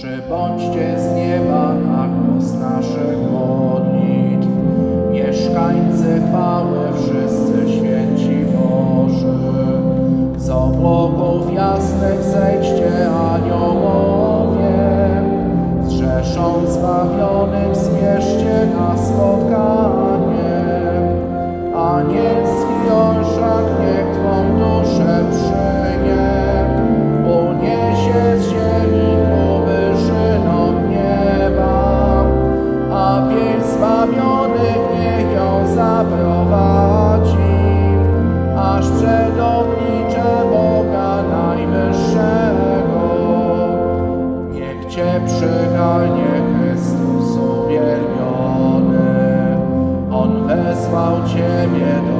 Przybądźcie z nieba na głos naszych modlitw, mieszkańcy chwały, wszyscy święci Boży. Z obłoków jasnych zejdźcie aniołowie, z rzeszą zbawionych zmierzcie na spotkanie. Cię przykanie Chrystus uwielbiony. On wezwał Ciebie do